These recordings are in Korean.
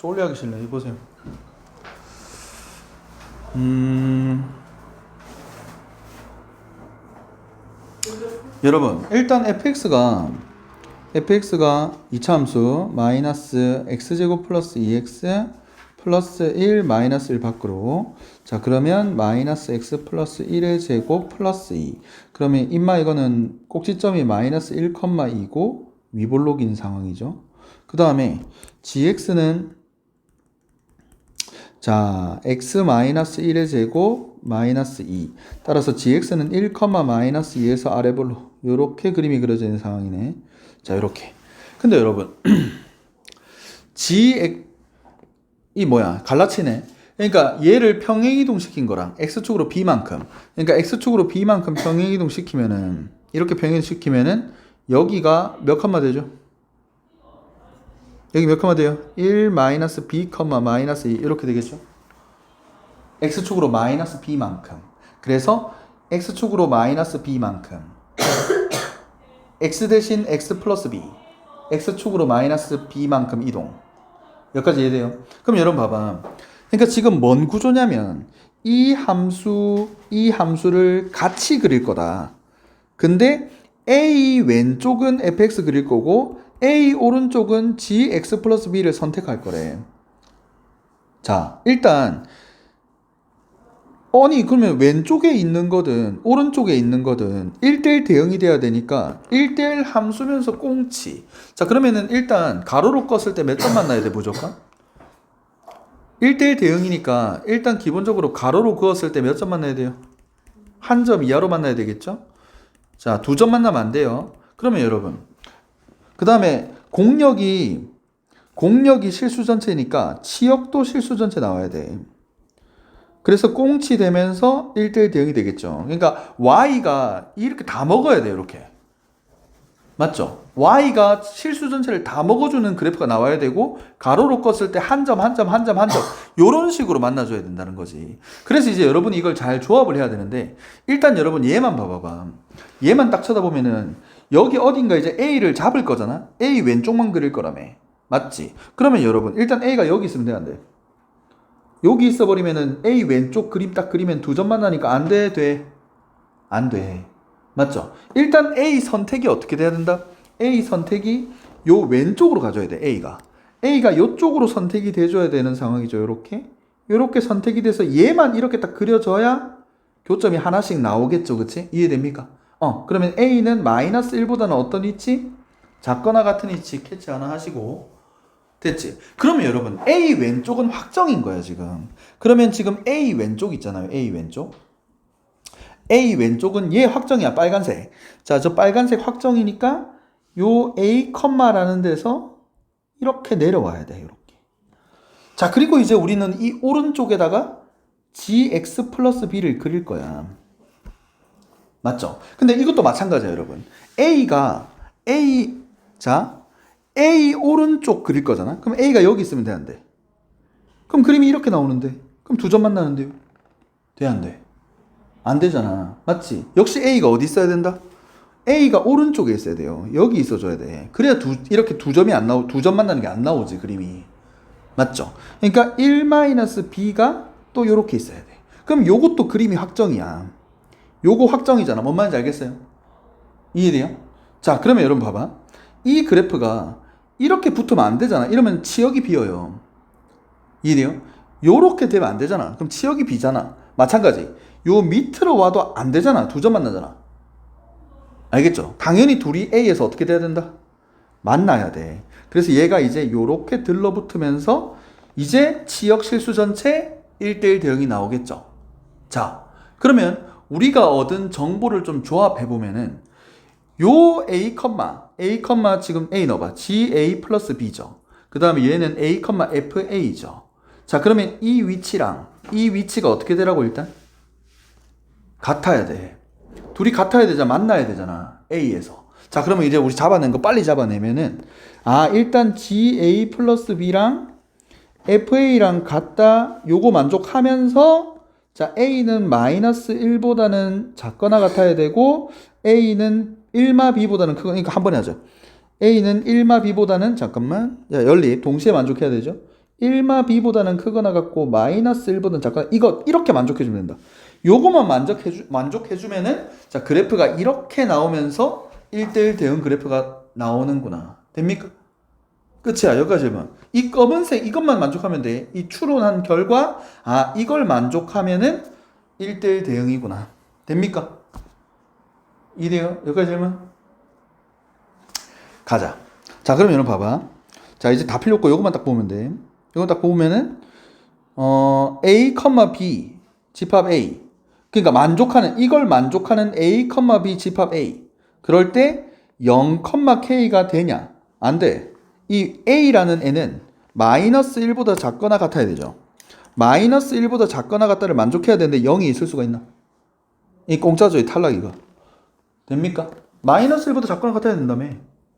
쫄려 하기 싫네. 이거 보세요. 음. 여러분, 일단 fx가 fx가 이차 함수 마이너스 x제곱 플러스 2x 플러스 1 마이너스 1 밖으로 자 그러면 마이너스 x 플러스 1의 제곱 플러스 2 그러면 임마 이거는 꼭지점이 마이너스 1,2고 위볼록인 상황이죠 그 다음에 gx는 자 x 마이너스 1의 제곱 마이너스 2 따라서 gx는 1, 마이너스 2에서 아래 볼로 요렇게 그림이 그려져 있는 상황이네. 자 요렇게. 근데 여러분 g 이 뭐야? 갈라치네. 그러니까 얘를 평행 이동시킨 거랑 x축으로 b만큼. 그러니까 x축으로 b만큼 평행 이동시키면은 이렇게 평행 시키면은 여기가 몇 컴마 되죠? 여기 몇 컴마 돼요? 1 마이너스 b 컴마 마이너스 2 이렇게 되겠죠? x축으로 마이너스 b만큼. 그래서 x축으로 마이너스 b만큼. X 대신 x 플러스 b. X축으로 마이너스 b만큼 이동. 여기까지 이해돼요? 그럼 여러분 봐봐. 그러니까 지금 뭔 구조냐면 이 함수 이 함수를 같이 그릴 거다. 근데 a 왼쪽은 fx 그릴 거고 a 오른쪽은 gx 플러스 b를 선택할 거래 자 일단 아니 그러면 왼쪽에 있는 거든 오른쪽에 있는 거든 1대1 대응이 돼야 되니까 1대1 함수면서 꽁치 자 그러면은 일단 가로로 껐을 때 몇 점 만나야 돼 무조건? 1대1 대응이니까 일단 기본적으로 가로로 그었을 때 몇 점 만나야 돼요? 한 점 이하로 만나야 되겠죠? 자 두 점 만나면 안 돼요 그러면 여러분 그 다음에 공력이 공력이 실수 전체니까 치역도 실수 전체 나와야 돼 그래서 꽁치 되면서 1대1 대응이 되겠죠. 그러니까 y가 이렇게 다 먹어야 돼요, 이렇게. 맞죠? y가 실수 전체를 다 먹어주는 그래프가 나와야 되고 가로로 껐을 때 한 점, 한 점, 한 점, 한점 요런 식으로 만나줘야 된다는 거지. 그래서 이제 여러분이 이걸 잘 조합을 해야 되는데 일단 여러분 얘만 봐봐봐. 얘만 딱 쳐다보면은 여기 어딘가 이제 a를 잡을 거잖아. a 왼쪽만 그릴 거라며. 맞지? 그러면 여러분 일단 a가 여기 있으면 돼? 여기 있어 버리면은 A 왼쪽 그림 딱 그리면 두 점 만 나니까 안 돼, 돼. 안 돼. 맞죠? 일단 A 선택이 어떻게 돼야 된다? A 선택이 요 왼쪽으로 가줘야 돼, A가. A가 요쪽으로 선택이 돼줘야 되는 상황이죠, 요렇게. 요렇게 선택이 돼서 얘만 이렇게 딱 그려져야 교점이 하나씩 나오겠죠, 그치? 이해됩니까? 어, 그러면 A는 마이너스 1보다는 어떤 위치? 작거나 같은 위치 캐치 하나 하시고, 됐지? 그러면 여러분 A 왼쪽은 확정인 거야 지금. 그러면 지금 A 왼쪽 있잖아요. A 왼쪽. A 왼쪽은 얘 확정이야 빨간색. 자, 저 빨간색 확정이니까 요 A 컴마라는 데서 이렇게 내려와야 돼 이렇게. 자, 그리고 이제 우리는 이 오른쪽에다가 gx 플러스 b를 그릴 거야. 맞죠? 근데 이것도 마찬가지야 여러분. A가 A 자 A 오른쪽 그릴 거잖아. 그럼 A가 여기 있으면 돼? 그럼 그림이 이렇게 나오는데. 그럼 두 점 만나는데요? 돼, 안 돼? 안 되잖아. 맞지? 역시 A가 어디 있어야 된다? A가 오른쪽에 있어야 돼요. 여기 있어줘야 돼. 그래야 두, 이렇게 두 점이 안 나오, 두 점 만나는 게 안 나오지, 그림이. 맞죠? 그러니까 1-B가 또 요렇게 있어야 돼. 그럼 요것도 그림이 확정이야. 요거 확정이잖아. 뭔 말인지 알겠어요? 이해돼요? 자, 그러면 여러분 봐봐. 이 그래프가 이렇게 붙으면 안 되잖아. 이러면 치역이 비어요. 이해돼요? 요렇게 되면 안 되잖아. 그럼 치역이 비잖아. 마찬가지. 요 밑으로 와도 안 되잖아. 두 점 만나잖아. 알겠죠? 당연히 둘이 A에서 어떻게 돼야 된다? 만나야 돼. 그래서 얘가 이제 요렇게 들러붙으면서 이제 치역 실수 전체 1대1 대응이 나오겠죠. 자, 그러면 우리가 얻은 정보를 좀 조합해 보면은 요 A, A, 지금 A 넣어봐. GA 플러스 B죠. 그 다음에 얘는 A, FA죠. 자, 그러면 이 위치랑 이 위치가 어떻게 되라고 일단? 같아야 돼. 둘이 같아야 되잖아. 만나야 되잖아. A에서. 자, 그러면 이제 우리 잡아낸 거 빨리 잡아내면은, 아, 일단 GA 플러스 B랑 FA랑 같다. 요거 만족하면서, 자, A는 마이너스 1보다는 작거나 같아야 되고, A는 1마 B보다는 크거 그러니까 한 번에 하죠. A는 1마 B보다는 잠깐만. 야, 연립 동시에 만족해야 되죠. 1마 b보다는 크거나 같고 마이너스 1보다는 작거나 이거 이렇게 만족해 주면 된다. 요거만 만족해 주 만족해 주면은 자, 그래프가 이렇게 나오면서 1대1 대응 그래프가 나오는구나. 됩니까? 끝이야. 여기까지만. 이 검은색 이것만 만족하면 돼. 이 추론한 결과 아, 이걸 만족하면은 1대1 대응이구나. 됩니까? 이돼요? 여기까지만. 가자. 자, 그럼 여러분 봐봐. 자, 이제 다 필요 없고 요것만 딱 보면 돼. 요거 딱 보면은 어, A, B 집합 A. 그러니까 만족하는 이걸 만족하는 A, B 집합 A. 그럴 때 0, K가 되냐? 안 돼. 이 A라는 애는 마이너스 1보다 작거나 같아야 되죠. 마이너스 1보다 작거나 같다를 만족해야 되는데 0이 있을 수가 있나? 이 공짜죠, 이 탈락 이거. 됩니까? 마이너스 1보다 작거나 같아야 된다며.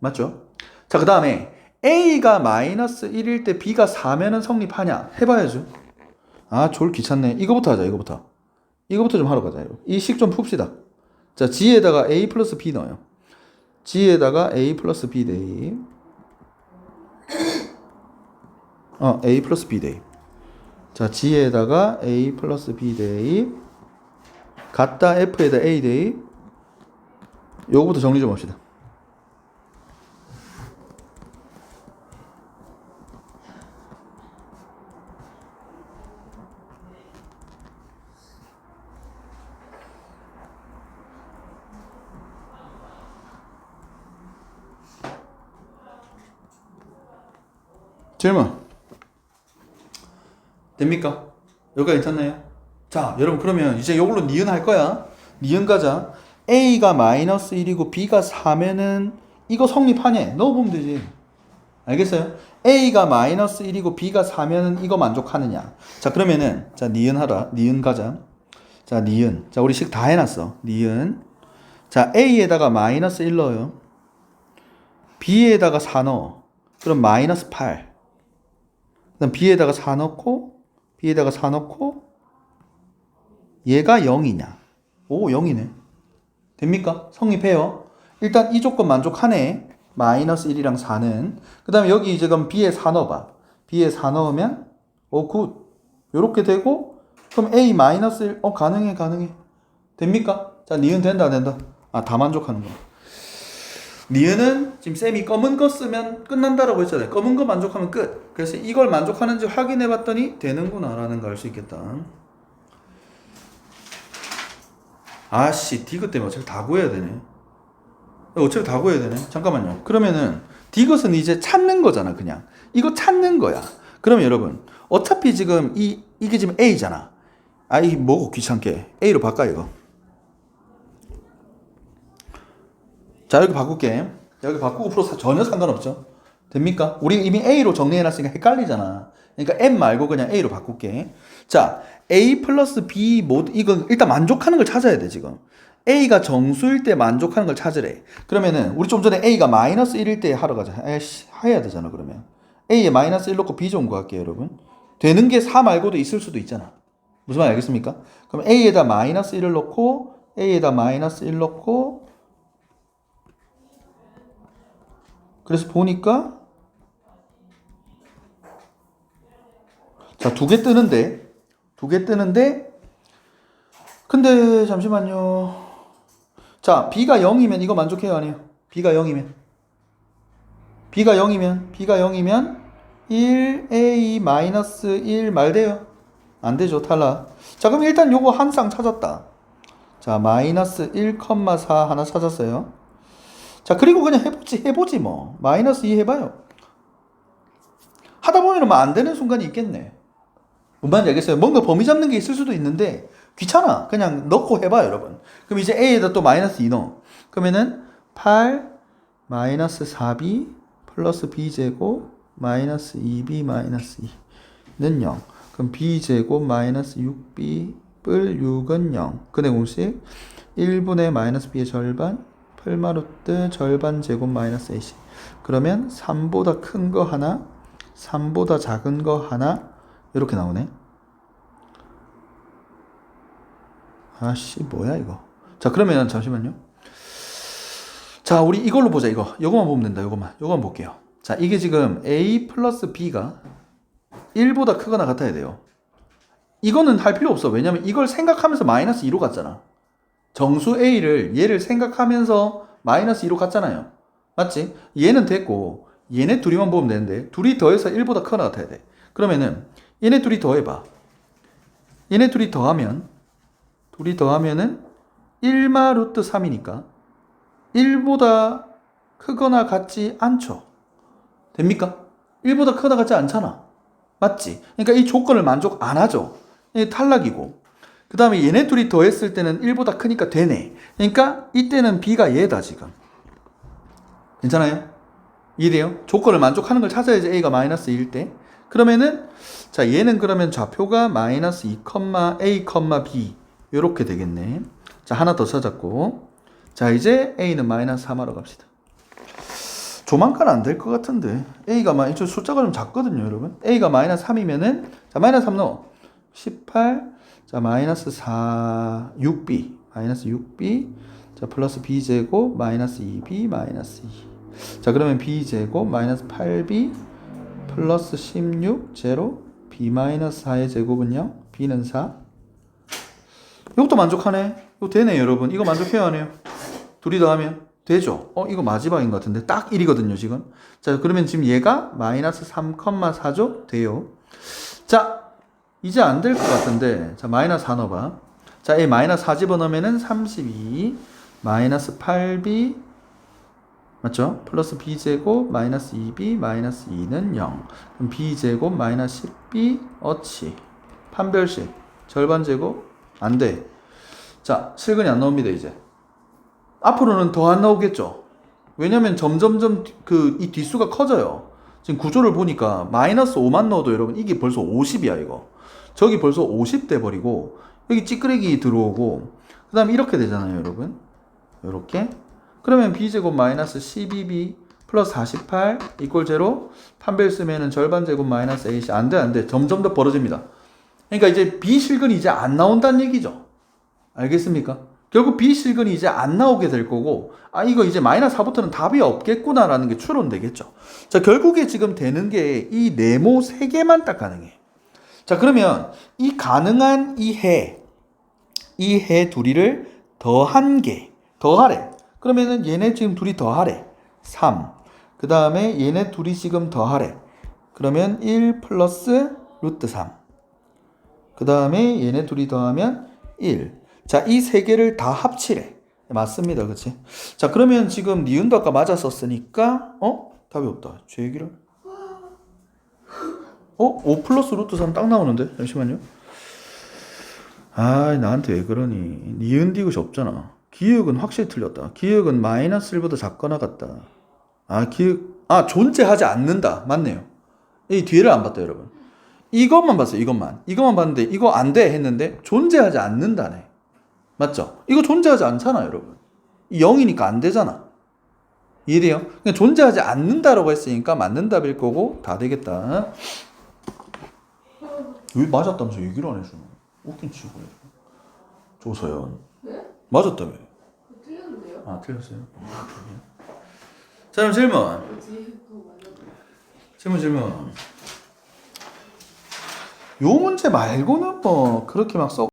맞죠? 자, 그 다음에 A가 마이너스 1일 때 B가 4면은 성립하냐? 해봐야죠. 아, 졸 귀찮네. 이거부터 하자, 이거부터. 이거부터 좀 하러 가자. 이 식 좀 풉시다. 자, G에다가 A 플러스 B 넣어요. G에다가 A 플러스 B 대입. 어, A 플러스 B 대입. 자, G에다가 A 플러스 B 대입. 같다 F에다 A 대입. 요거부터 정리 좀 합시다. 질문. 됩니까? 여기가 괜찮나요? 자, 여러분 그러면 이제 이걸로 니은 할 거야. 니은 가자. A가 마이너스 1이고 B가 4면은 이거 성립하냐? 넣어보면 되지. 알겠어요? A가 마이너스 1이고 B가 4면은 이거 만족하느냐? 자, 그러면은 자, 니은 하라. 니은 가자. 자, 니은. 자, 우리 식 다 해놨어. 니은. 자, A에다가 마이너스 1 넣어요. B에다가 4 넣어. 그럼 마이너스 8. 그다음 B에다가 4 넣고 B에다가 4 넣고 얘가 0이냐? 오 0이네. 됩니까? 성립해요. 일단 이 조건 만족하네. 마이너스 1이랑 4는. 그 다음에 여기 이제 그럼 B에 4 넣어봐. B에 4 넣으면 오 굿. 요렇게 되고 그럼 A 마이너스 1. 어 가능해 가능해. 됩니까? 자 니은 된다 안 된다. 아 다 만족하는 거. 니은은 지금 쌤이 검은 거 쓰면 끝난다라고 했잖아요. 검은 거 만족하면 끝. 그래서 이걸 만족하는지 확인해 봤더니 되는구나 라는 걸 알 수 있겠다. 아씨 디귿 때문에 어차피 다 구해야 되네. 어차피 다 구해야 되네. 잠깐만요. 그러면은 디귿은 이제 찾는 거잖아, 그냥. 이거 찾는 거야. 그러면 여러분, 어차피 지금 이 이게 지금 A잖아. 아이 뭐고 귀찮게 A로 바꿔 이거. 자 여기 바꿀게. 여기 바꾸고 풀어서 전혀 상관없죠. 됩니까? 우리 이미 A로 정리해놨으니까 헷갈리잖아. 그러니까 M 말고 그냥 A로 바꿀게. 자, A 플러스 B 모두 이건 일단 만족하는 걸 찾아야 돼 지금. A가 정수일 때 만족하는 걸 찾으래. 그러면은 우리 좀 전에 A가 마이너스 1일 때 하러 가자. 에이씨 해야 되잖아 그러면. A에 마이너스 1 넣고 B 좀 구할게요 여러분. 되는 게 4 말고도 있을 수도 있잖아. 무슨 말 알겠습니까? 그럼 A에다 마이너스 1을 넣고 A에다 마이너스 1 넣고 그래서 보니까 자, 두 개 뜨는데 두 개 뜨는데 근데 잠시만요. 자, B가 0이면 이거 만족해요, 아니에요? B가 0이면 B가 0이면 B가 0이면 1A 마이너스 1 말돼요. 안 되죠, 탈락. 자, 그럼 일단 요거 한 쌍 찾았다. 자, 마이너스 1,4 하나 찾았어요. 자, 그리고 그냥 해보지, 해보지 뭐. 마이너스 2 해봐요. 하다 보면 뭐안 되는 순간이 있겠네. 뭔 알겠어요? 뭔가 범위 잡는 게 있을 수도 있는데, 귀찮아. 그냥 넣고 해봐요, 여러분. 그럼 이제 A에다 또 마이너스 2 넣어. 그러면은 8 마이너스 4B 플러스 B제곱 마이너스 2B 마이너스 2는 0. 그럼 B제곱 마이너스 6B 뿔 6은 0. 근의 공식 1분의 마이너스 B의 절반 8마루트 절반 제곱 마이너스 AC. 그러면 3보다 큰 거 하나, 3보다 작은 거 하나, 이렇게 나오네. 아씨, 뭐야, 이거. 자, 그러면 잠시만요. 자, 우리 이걸로 보자, 이거. 요거만 보면 된다, 요거만. 요거만 볼게요. 자, 이게 지금 A 플러스 B가 1보다 크거나 같아야 돼요. 이거는 할 필요 없어. 왜냐면 이걸 생각하면서 마이너스 2로 갔잖아. 정수 A를 얘를 생각하면서 마이너스 2로 갔잖아요. 맞지? 얘는 됐고 얘네 둘이만 보면 되는데 둘이 더해서 1보다 크거나 같아야 돼. 그러면은 얘네 둘이 더해봐. 얘네 둘이 더하면 둘이 더하면은 1마 루트 3이니까 1보다 크거나 같지 않죠. 됩니까? 1보다 크거나 같지 않잖아. 맞지? 그러니까 이 조건을 만족 안 하죠. 탈락이고. 그 다음에 얘네 둘이 더했을 때는 1보다 크니까 되네. 그러니까 이때는 B가 얘다 지금. 괜찮아요? 이해돼요? 조건을 만족하는 걸 찾아야지 A가 마이너스 2일 때. 그러면은 자 얘는 그러면 좌표가 마이너스 2, A, B 이렇게 되겠네. 자 하나 더 찾았고 자 이제 A는 마이너스 3 하러 갑시다. 조만간 안 될 것 같은데 A가 마 이쪽 숫자가 좀 작거든요 여러분 A가 마이너스 3이면은 자 마이너스 3 넣어 18 자 마이너스 4 6B 마이너스 6B 자 플러스 B제곱 마이너스 2B 마이너스 2 자 그러면 B제곱 마이너스 8B 플러스 16 제로 B 마이너스 4의 제곱은요? B는 4 이것도 만족하네. 이거 되네 여러분. 이거 만족해요 안 해요? 둘이 더하면 되죠? 어 이거 마지막인 것 같은데. 딱 1이거든요 지금. 자 그러면 지금 얘가 마이너스 3,4죠? 돼요. 자 이제 안 될 것 같은데 자 마이너스 4 넣어봐 자 이 마이너스 4 집어넣으면은 32 마이너스 8b 맞죠? 플러스 b제곱 마이너스 2b 마이너스 2는 0 그럼 b제곱 마이너스 10b 어치 판별식 절반 제곱 안돼 자 실근이 안 나옵니다 이제 앞으로는 더 안 나오겠죠. 왜냐면 점점점 그 이 뒷수가 커져요. 지금 구조를 보니까 마이너스 5만 넣어도 여러분 이게 벌써 50이야 이거. 저기 벌써 50돼 버리고 여기 찌끄레기 들어오고 그 다음에 이렇게 되잖아요, 여러분. 요렇게. 그러면 b제곱 마이너스 12b 플러스 48 이꼴 제로 판별 쓰면은 절반 제곱 마이너스 ac 안돼 안돼 점점 더 벌어집니다. 그러니까 이제 비실근이 이제 안 나온다는 얘기죠. 알겠습니까? 결국 비실근이 이제 안 나오게 될 거고, 아, 이거 이제 마이너스 4부터는 답이 없겠구나라는 게 추론되겠죠. 자, 결국에 지금 되는 게 이 네모 세 개만 딱 가능해. 자, 그러면 이 가능한 이 해, 이 해 둘이를 더한 개, 더하래. 그러면은 얘네 지금 둘이 더하래. 3. 그 다음에 얘네 둘이 지금 더하래. 그러면 1 플러스 루트 3. 그 다음에 얘네 둘이 더하면 1. 자, 이 세 개를 다 합치래. 맞습니다. 그치? 자, 그러면 지금 니은도 아까 맞았었으니까, 어? 답이 없다. 제 얘기를? 어? 5 플러스 루트 3 딱 나오는데? 잠시만요. 아, 나한테 왜 그러니? 니은 디귿이 없잖아. 기억은 확실히 틀렸다. 기억은 마이너스 1보다 작거나 같다. 아, 기억, 아, 존재하지 않는다. 맞네요. 이 뒤를 안 봤다, 여러분. 이것만 봤어요, 이것만. 이것만 봤는데, 이거 안 돼 했는데, 존재하지 않는다네. 맞죠? 이거 존재하지 않잖아, 여러분. 0이니까 안 되잖아. 이해돼요? 그냥 존재하지 않는다라고 했으니까 맞는 답일 거고, 다 되겠다. 왜 맞았다면서 얘기를 안 해주노? 웃긴 해. 조서연. 네? 맞았다며. 틀렸는데요? 아, 틀렸어요? 자, 그럼 질문. 뭐지? 그거 맞아. 질문, 질문. 요 문제 말고는 뭐, 그렇게 막 썩,